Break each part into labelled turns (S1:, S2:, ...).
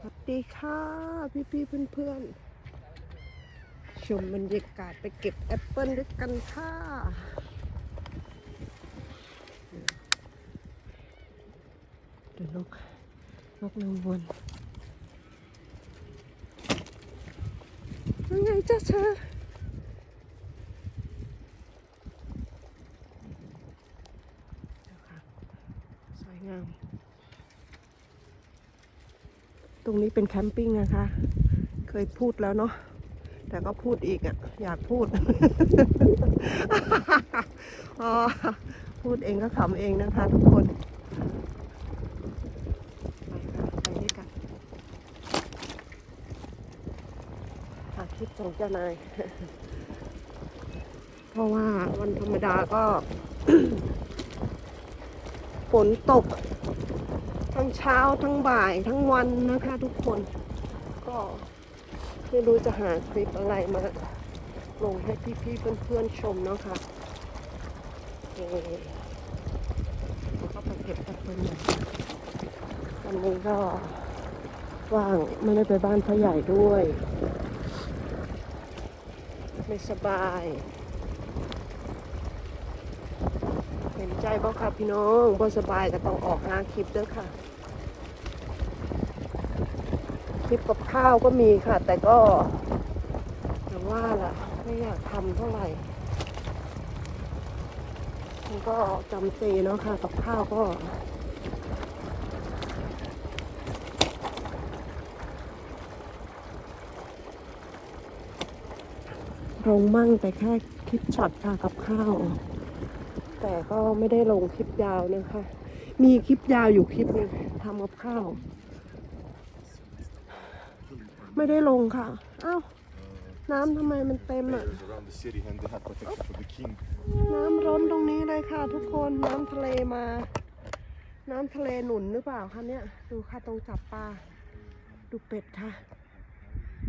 S1: สวัสดีค่ะพี่พี่เพื่อนเพื่อนๆชมบรรยากาศไปเก็บแอปเปิลด้วยกันค่ะเดี๋ยวนกนกนางวนยังไงจ้าเธอดูค่ะสวยงาม ตรงนี้เป็นแคมปิ้งนะคะ เคยพูดแล้วเนาะแต่ก็พูดอีกอะ่ะ อยากพูดพูดเองก็ขำเองนะคะทุกคนไปค่ะไปด้วยกันอาทิตย์ของเจ้านาย เพราะว่าวันธรรมดาก็ ฝนตก ทั้งเช้าทั้งบ่ายทั้งวันนะคะทุกคน ก็ไม่รู้จะหาคลิปอะไรมาลงให้พี่ๆเพื่อนๆชมเนาะค่ะเออแล้วก็ไปเก็บแอปเปิลใหม่วันนี้ก็ว่างไม่ได้ไปบ้านพ่อใหญ่ด้วย ไม่สบาย เห็นใจบ่ค่ะพี่น้องบ่สบายก็ต้องออกหาคลิปเด้อค่ะ คลิปกับข้าวก็มีค่ะ แต่ก็อย่างว่าล่ะ ไม่อยากทำเท่าไหร่มันก็จำเจเนาะค่ะกับข้าวก็ลงมั่งแต่แค่คลิปช็อตค่ะกับข้าว แต่ก็ไม่ได้ลงคลิปยาวนะคะ มีคลิปยาวอยู่คลิปหนึงทำกับข้าว ไม่ได้ลงค่ะ อ้าว น้ำทำไมมันเต็มอะ
S2: Bears around the city and they have protection for the king.
S1: น้ำร้อนตรงนี้เลยค่ะทุกคน น้ำทะเลมา น้ำทะเลหนุนหรือเปล่าคะเนี่ย ดูค่ะตรงจับปลา ดูเป็ดค่ะ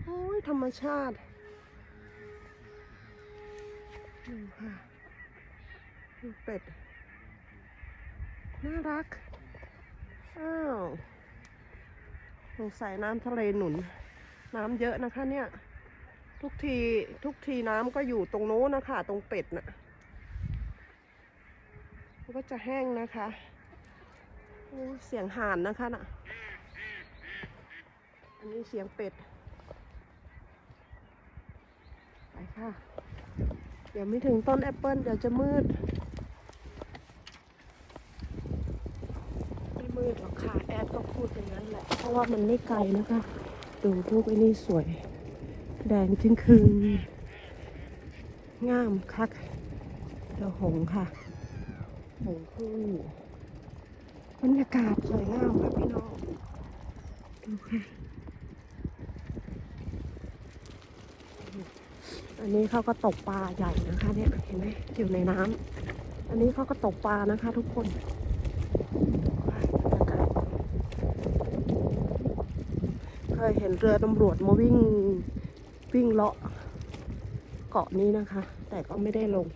S1: โอ้ยธรรมชาติ ดูค่ะ ดูเป็ด น่ารัก อ้าวสงสัยน้ำทะเลหนุน น้ำเยอะนะคะ เนี่ย ทุกทีทุกทีน้ำก็อยู่ตรงโน้นนะคะ ตรงเป็ดน่ะก็จะแห้งนะคะเสียงห่านนะคะน่ะ อันนี้เสียงเป็ด ไปค่ะ เดี๋ยวไม่ถึงต้นแอปเปิลเดี๋ยวจะมืด ไม่มืดหรอกค่ะ แอดก็พูดอย่างนั้นแหละ เพราะว่ามันไม่ไกลนะคะ ดูลูกไอ้นี่สวย แดงจึงคืนงามคักเดี๋ยวหงค่ะ หงคู่บรรยากาศสวยงามค่ะพี่น้องดูค่ะอันนี้เขาก็ตกปลาใหญ่นะคะเนี่ยเห็นไหมอยู่ในน้ำอันนี้เขาก็ตกปลานะคะทุกคน เคยเห็นเรือตำรวจมาวิ่งวิ่งเลาะเกาะนี้นะคะ แต่ก็ไม่ได้ลง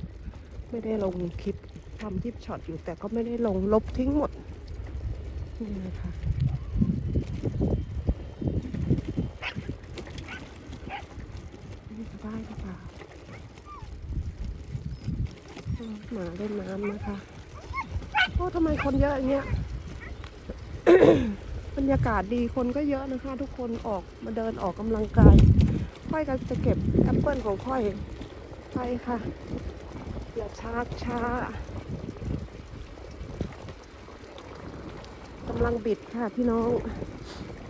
S1: ไม่ได้ลงคลิปทำคลิปช็อตอยู่ แต่ก็ไม่ได้ลงลบทิ้งหมด นี่นะคะนี่จะได้หรือเปล่าหมาเล่นน้ำนะคะโอ้ทำไมคนเยอะอย่างเงี้ย รรยากาศดีคนก็เยอะนะคะ ทุกคนออกมาเดินออกกำลังกายค่อยก็จะเก็บแอปเปิลของค่อยไปค่ะ อย่าช้าช้ากำลังบิดค่ะพี่น้อง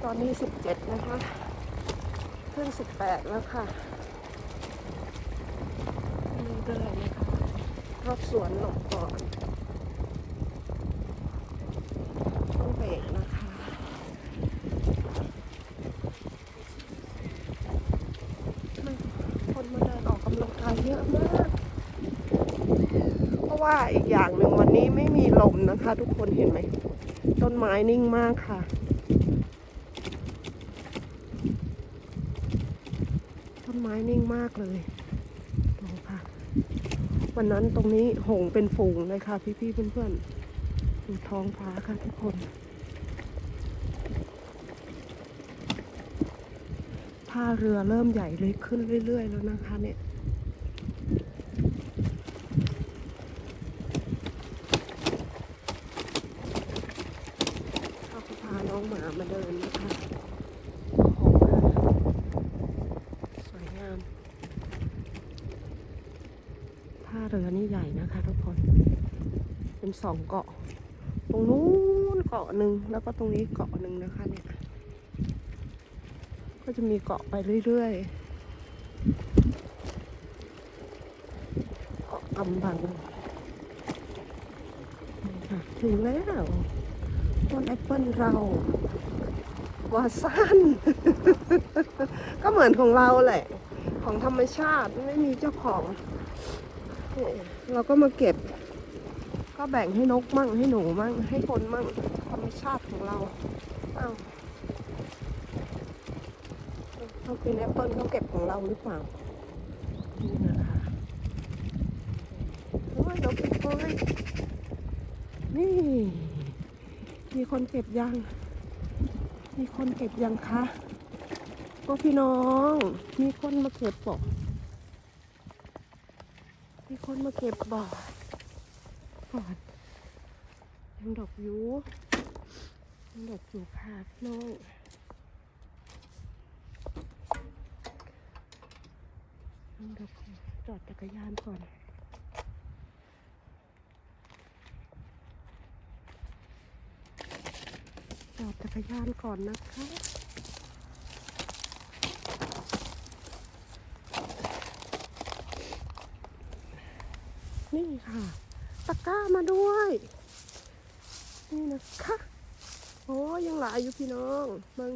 S1: ตอนนี้สิบเจ็ดนะคะเพิ่งสิบแปดแล้วค่ะนี่เลยนะคะรถสวนหลบก่อนต้องเบรกนะคะ คนมาเดินออกกำลังกายเยอะมาก เพราะว่า อีกอย่างหนึ่งวันนี้ไม่มีลมนะคะ ทุกคนเห็นไหม ต้นไม้นิ่งมากค่ะ ต้นไม้นิ่งมากเลยดูค่ะ วันนั้นตรงนี้หงเป็นฝูงเลยค่ะ พี่ๆเพื่อนๆดูท้องฟ้าค่ะทุกคนท่าเรือเริ่มใหญ่เลยขึ้นเรื่อย ๆ แล้วนะคะเนี่ย เขาก็พาน้อง หมามาเดินนะคะสวยงามท่าเรือนี่ใหญ่นะคะทุกคน เป็นสองเกาะ ตรงนู้นเกาะหนึ่งแล้วก็ตรงนี้เกาะหนึ่งนะคะเนี่ย ก็จะมีเกาะไปเรื่อยๆ เกาะกำบังนี่ค่ะถึงแล้ว ต้นแอปเปิลเราวาซันก็เหมือนของเราแหละ ของธรรมชาติไม่มีเจ้าของ เราก็มาเก็บ ก็แบ่งให้นกมั่งให้หนูมั่งให้คนมั่งธรรมชาติของเราอ้าวเขาเป็นแอปเปิลเขาเก็บของเราหรือเปล่านี่นะคะโอ้ยนกอีกตัวเลยนี่ มีคนเก็บยัง มีคนเก็บยังคะก็พี่น้อง มีคนมาเก็บบอกมีคนมาเก็บบอกก่อนยังดอกอยูยังดอกอยู่ค่ะพี่น้องยังดอกจอดจักรยานก่อน จอดจักรยานก่อนนะคะนี่ค่ะ ตะกร้ามาด้วย นี่นะคะ โอ้ยังหลายอยู่พี่น้องเบิง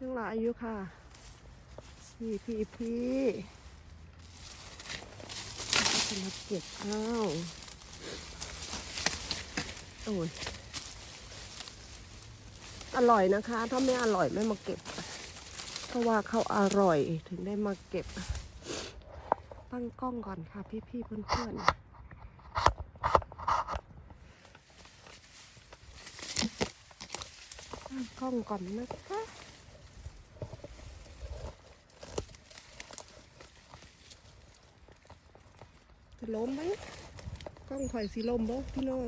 S1: ยังหลายอยู่ค่ะพี่พี่พี่จะมาเก็บอ้าวโอ้ย อร่อยนะคะ ถ้าไม่อร่อยไม่มาเก็บ เพราะว่าเขาอร่อยถึงได้มาเก็บ ตั้งกล้องก่อนค่ะ พี่ๆเพื่อนๆตั้งกล้องก่อนนะคะจะล้มไหมกล้องข่อยสีลมบ่พี่น้อง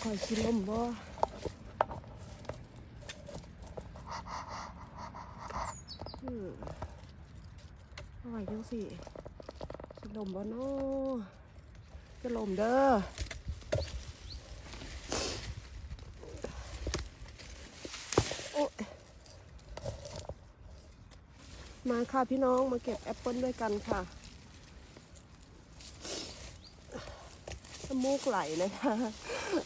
S1: คอยชิลมบ่อืมเอาไว้จังสิชิลมบ่เนาะจะลมเด้อโอ๊ยมาค่ะพี่น้องมาเก็บแอปเปิลด้วยกันค่ะมูกไหลนะคะ ส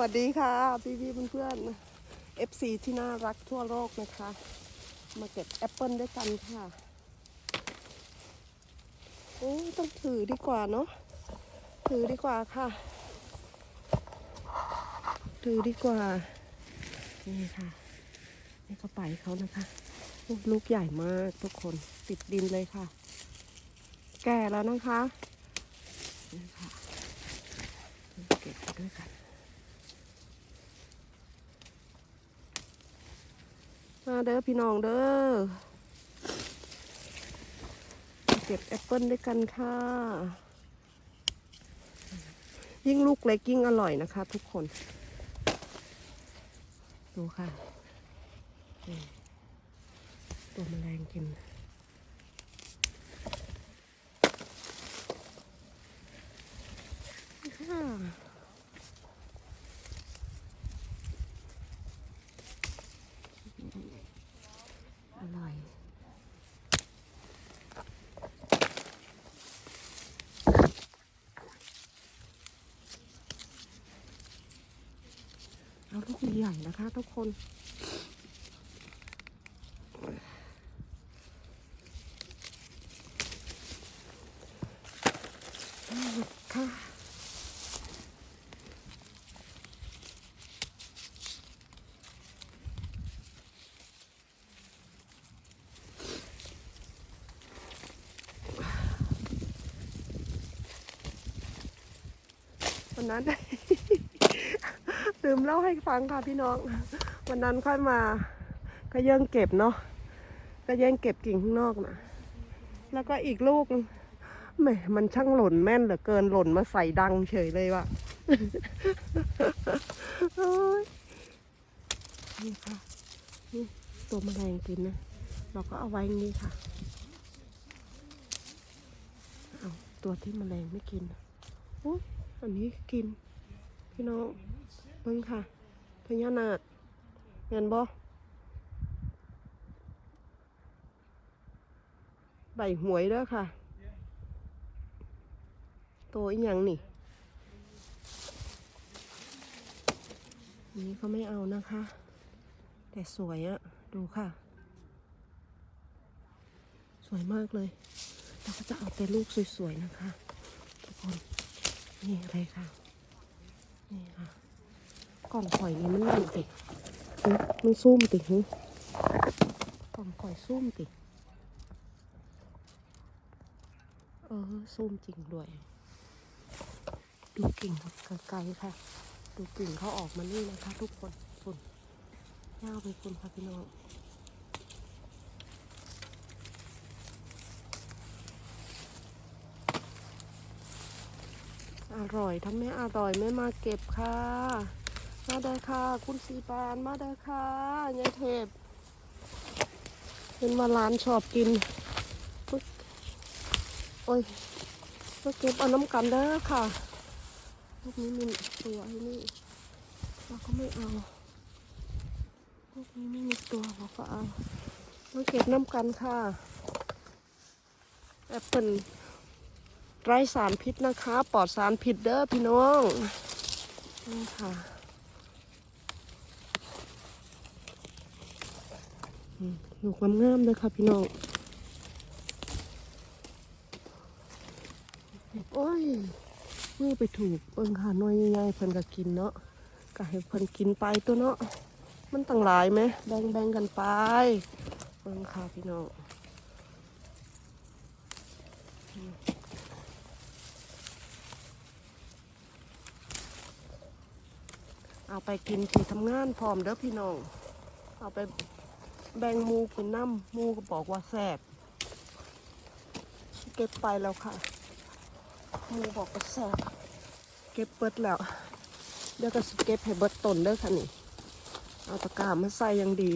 S1: วัสดีค่ะ พี่พี่เพื่อนๆ FC ที่น่ารักทั่วโลกนะคะ มาเก็บแอปเปิลด้วยกันค่ะ โอ้ต้องถือดีกว่าเนาะถือดีกว่าค่ะ ถือดีกว่า นี่ค่ะ นี่กระไปเขานะคะลูกใหญ่มากทุกคนติดดินเลยค่ะ แก่แล้วนะคะนี่ค่ะ ก็บไปด้วยกันมาเด้อพี่น้องเด้อเก็บแอปเปิลด้วยกันค่ะ ยิ่งลูกเล็กยิ่งอร่อยนะคะทุกคน ดูค่ะ ตัวแมลงกินค่ะ อร่อย เอาลูกให ญ่นะคะ ทุกคน ค่ะวันนั้น ลืมเล่าให้ฟังค่ะพี่น้อง วันนั้นค่อยมา ก็ยังเก็บเนาะก็ยังเก็บกิ่งข้างนอกนะแล้วก็อีกลูกแหมมันช่างหล่นแม่นเหลือเกินหล่นมาใส่ดังเฉยเลยว่ะนี่ค่ะนี่ตัวแมลงกินนะ เราก็เอาไว้งนี้ค่ะ เอาตัวที่แมลงไม่กินอุ้ยอันนี้กิน พี่น้อง เบิ่งค่ะพญานาคเห็นบ่ใบหวยเด้อค่ะตัวอีหยังนี่ นี้เขาไม่เอานะคะ แต่สวยอะดูค่ะ สวยมากเลย เราก็จะเอาแต่ลูกสวยๆนะคะ ทุกคน นี่อะไรค่ะ นี่ค่ะ กล่องข่อยนี่มันนั่นติมันซุ่มติหึกล่องข่อยซุ่มติ เออซุ่มจริงด้วย ดูกิ่งไกลๆค่ะ ดูกิ่งเขาออกมานี่นะคะ ทุกคนฝุ่นยาวไปคุณค่ะพี่น้องอร่อยถ้าไม่อร่อยไม่มาเก็บค่ะ มาได้ค่ะ คุณสีปานมาได้ค่ะยายเทพเป็นมาร้านชอบกินปึ๊กโอ้ยมาเก็บเอาน้ำกันเด้อค่ะพวกนี้มีตัวไอ้นี่เราก็ไม่เอาพวกนี้ไม่มีตัวเราก็เอามาเก็บน้ำกันค่ะแอปเปิลไร้สารพิษนะคะ ปลอดสารพิษเด้อพี่น้องนี่ค่ะอืม ลูกงามๆเลยค่ะพี่น้อง โอ้ยมือไปถูกเบิ่งค่ะน้อยใหญ่ๆเพิ่นก็กินเนาะก็ให้เพิ่นกินไปตัวเนาะ มันต่างหลายไหม แบ่งๆกันไป เบิ่งค่ะพี่น้องเอาไปกินที่ทำงานพร้อมเด้อพี่น้อง เอาไป แบ่งมูกินน้ำมูก็บอกว่าแซ่บเก็บไปแล้วค่ะ มูบอกว่าแซ่บเก็บเบิดแล้ว เดี๋ยวก็สเก็บให้เบิดต้นเด้อค่ะนี่ เอาตะกร้ามาใส่ยังดี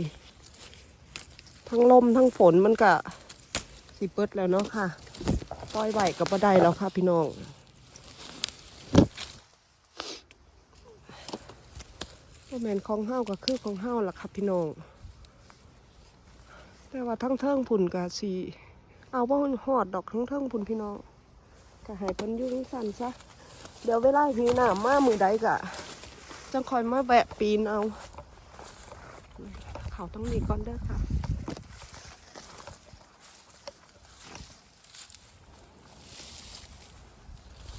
S1: ทั้งลมทั้งฝนมันก็สิเบิดแล้วเนาะค่ะปล่อยไหวกับบ่ได้แล้วค่ะพี่น้องบ่แมนของเฮาก็คือของเฮาล่ะครับพี่น้อง แต่ว่าทั้งเทิงพุ่นก็สิเอาว่าหอดดอกทั้งเทิงพุ่นพี่น้องก็ให้เพิ่นยู่งซั่นซะเดี๋ยวเวลาหิวน้ำมามือใดก็จังคอยมาแวะปีนเอา เขาต้องมีก่อนเด้อค่ะ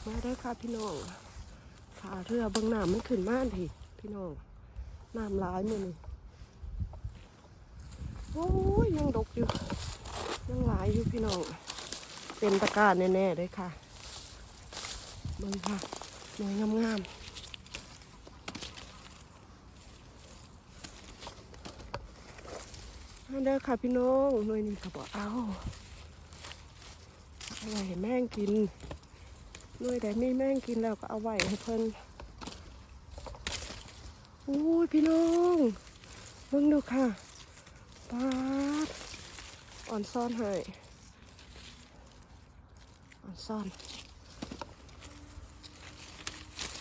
S1: มาเด้ค่ะพี่น้องขาเรือบื้องหน้ามันขึ้นมาทีพี่น้องน้ำร้ายมือนี่โอ้ ยังดกอยู่ ยังหลายอยู่พี่น้อง เป็นตะกร้าแน่ๆเลยค่ะเบิ่งค่ะหน่วยงามๆมาเด้อค่ะพี่น้องหน่วยนี้ก็บอกเอาเอาไว้ให้แม่งกินหน่วยใดไม่แม่งกินแล้วก็เอาไว้ให้เพิ่นโอ้ยพี่น้องเบิ่งดูค่ะ ปาดอ่อนซ่อนให้อ่อนซ่อน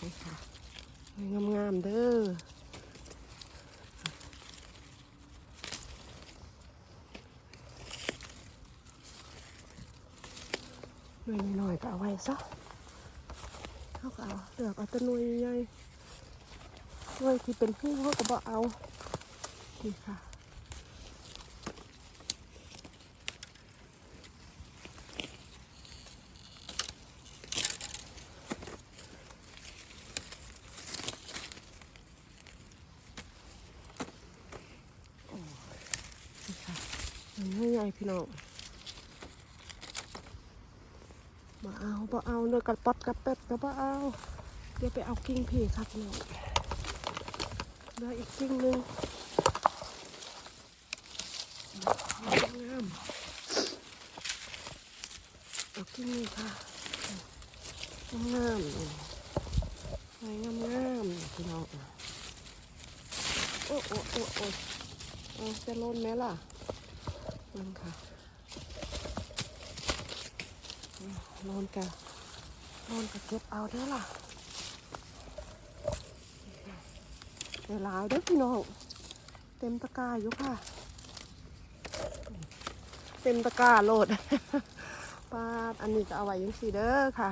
S1: นี่ค่ะงามงามๆเด้อหน่ยหน่อยก็เอาไว้ซะเขาก็เอาเลือกเอาแตัวหน่วยใหญ่ๆด้วยที่เป็นผู้เขาก็บอกเอานี่ค่ะโอ้นี่ค่ะมันไม่ใหญ่ พี่น้องมาเอาบ่เอาเนื้อกัดป๊อดกัดเป็ดก็บ่เอา เดี๋ยวไปเอากิ้งพี่ครับพี่น้องเหลืออีกกิ่งหนึ่งงามเอากิ่งนี้ค่ะงามๆนี่ไม้งามพี่น้องโอ้โอ้โอ้โอ้จะล้นไหมล่ะ นั่นค่ะโลนกะโลนกะเก็บเอาเด้อล่ะเดี๋ยวหลายเด้อพี่น้องเต็มตะกร้าอยู่ค่ะ เต็มตะกร้าโลดปาดอันนี้ก็เอาไว้ยังสีเด้อค่ะ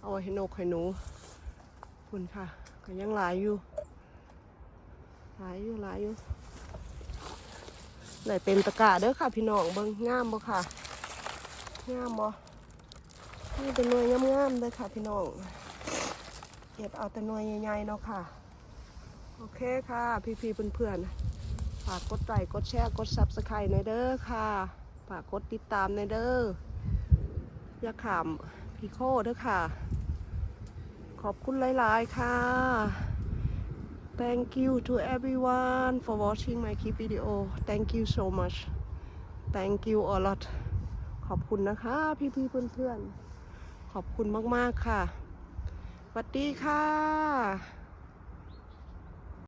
S1: เอาไว้ให้นกให้หนูคุณค่ะก็ยังหลายอยู่หลายอยู่หลายอยู่ ไหนเต็มตะกร้าเด้อค่ะ พี่น้องเบิ่งงามบ่ค่ะงามบ่นี่เป็นหน่วยงามๆเลยค่ะ พี่น้องเก็บเอาแต่หน่วยใหญ่ๆเนาะค่ะ โอเคค่ะ พี่ๆเพื่อนๆฝากกดไลค์กดแชร์กดซับสไครต์ในอยเด้อค่ะฝากกดติดตามในอยเด้ออย่าขามพี่โคเด้อค่ะ ขอบคุณหลายๆค่ะ Thank you to everyone for watching my clip video Thank you so much Thank you a lot ขอบคุณนะคะ พี่ๆเพื่อนๆ ขอบคุณมากๆค่ะสวัสดีค่ะ